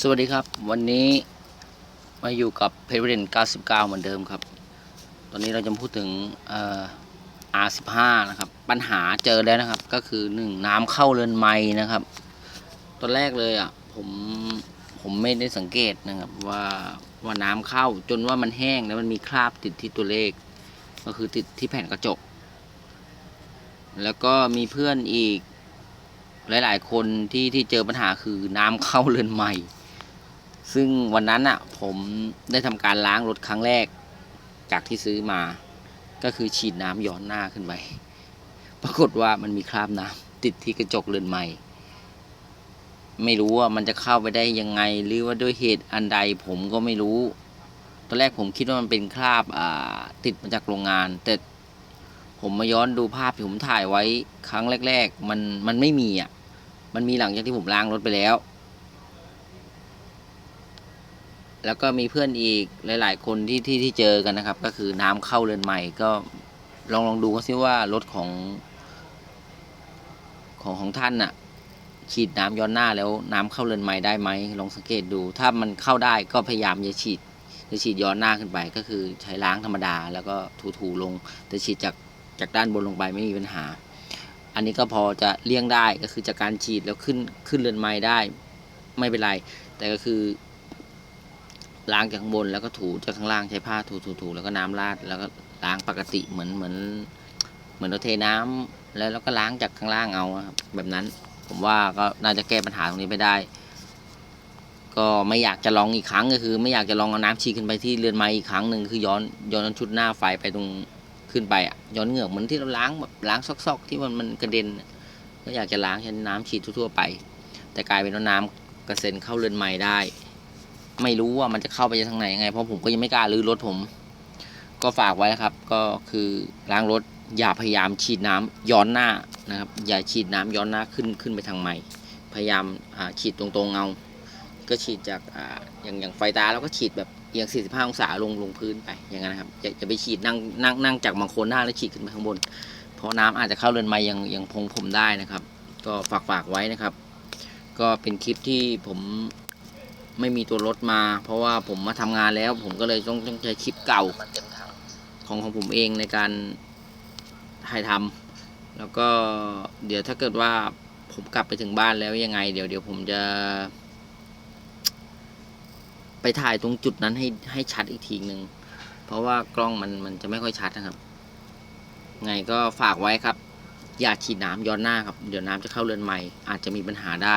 สวัสดีครับวันนี้มาอยู่กับเพจเด่น99 เหมือนเดิมครับ ตอนนี้เราจะพูดถึงเอ่อ R15 นะครับ ปัญหาเจอแล้วนะครับ ก็คือหนึ่งน้ำเข้าเรือนไม้นะครับ ตอนแรกเลยอะผมผมไม่ได้สังเกตนะครับว่าว่าน้ำเข้าจนว่ามันแห้งแล้วมันมีคราบติดที่ตัวเลข ก็คือติดที่แผ่นกระจก แล้วก็มีเพื่อนอีกหลาย ๆ คนที่ที่เจอปัญหาคือน้ำเข้าเรือนใหม่ ซึ่งวันนั้นอะผมได้ทำการล้างรถครั้งแรกจากที่ซื้อมา ก็คือฉีดน้ำย้อนหน้าขึ้นไปปรากฏว่ามันมีคราบน้ำติดที่กระจกเรือนใหม่ ไม่รู้ว่ามันจะเข้าไปได้ยังไง หรือว่าด้วยเหตุอันใดผมก็ไม่รู้ ตอนแรกผมคิดว่ามันเป็นคราบอ่าติดมาจากโรงงาน แต่ผมมาย้อนดูภาพที่ผมถ่ายไว้ครั้งแรก ๆ มันมันไม่มีอะ มันมีหลังจากที่ผมล้างรถไปแล้ว แล้วก็มีเพื่อนอีกหลาย ๆ คนที่ที่ที่เจอกันนะครับ ก็คือน้ำเข้าเรือนใหม่ก็ลองลองดูกันซิว่ารถของ ของของท่านน่ะ ฉีดน้ำย้อนหน้าแล้วน้ำเข้าเรือนใหม่ได้ไหมลองสังเกตดู ถ้ามันเข้าได้ก็พยายามอย่าฉีดจะฉีดย้อนหน้าขึ้นไป ก็คือใช้ล้างธรรมดา แล้วก็ถูๆลงแต่ฉีดจากจากด้านบนลงไปไม่มีปัญหา อันนี้ก็พอจะเลี่ยงได้ก็คือจากการฉีดแล้วขึ้นขึ้นเรือนไม้ได้ ไม่เป็นไร แต่ก็คือ ล้างจากข้างบนแล้วก็ถูจากข้างล่างใช้ผ้าถูถูถูแล้วก็น้ำราดแล้วก็ล้างปกติเหมือนเหมือน เหมือนเราเทน้ำแล้วเราก็ล้างจากข้างล่างเอาครับแบบนั้น ผมว่าก็น่าจะแก้ปัญหาตรงนี้ไปได้ ก็ไม่อยากจะลองอีกครั้งก็คือ ไม่อยากจะลองเอาน้ำฉีดขึ้นไปที่เรือนไม้อีกครั้งหนึ่งคือย้อนย้อนชุดหน้าไฟไปตรงขึ้นไปย้อนเหงือกเหมือนที่เราล้างแบบล้างซอกๆ ที่มันมันกระเด็นก็อยากจะล้างใช้น้ำฉีดทั่วๆไป แต่กลายเป็นว่าน้ำกระเซ็นเข้าเรือนไม้ได้ ไม่รู้ว่ามันจะเข้าไปทางไหนยังไง เพราะผมก็ยังไม่กล้าลื้อรถผม ก็ฝากไว้นะครับ ก็คือล้างรถอย่าพยายามฉีดน้ำย้อนหน้านะครับ อย่าฉีดน้ำย้อนหน้าขึ้นขึ้นไปทางไม้พยายามอ่าฉีดตรงๆเอาก็ฉีดจากอ่าอย่างอย่างไฟตาเราก็ฉีดแบบเอียง 45 องศาลงลงพื้นไปอย่างนั้นนะครับอย่าอย่าไปฉีดนั่งนั่งนั่งจากบางคนหน้าแล้วฉีดขึ้นไปข้างบน เพราะน้ำอาจจะเข้าเรือนไม้ยังยังพงผมได้นะครับ ก็ฝากฝากไว้นะครับ ก็เป็นคลิปที่ผม ไม่มีตัวรถมา เพราะว่าผมมาทำงานแล้ว ผมก็เลยต้องต้องใช้คลิปเก่าของของผมเองในการถ่ายทำแล้วก็เดี๋ยวถ้าเกิดว่าผมกลับไปถึงบ้านแล้วยังไง เดี๋ยวเดี๋ยวผมจะ ไปถ่ายตรงจุดนั้นให้ให้ชัดอีกทีหนึ่งเพราะว่ากล้องมันมันจะไม่ค่อยชัดนะครับ ไงก็ฝากไว้ครับ อย่าฉีดน้ำย้อนหน้าครับ เดี๋ยวน้ำจะเข้าเรือนใหม่ อาจจะมีปัญหาได้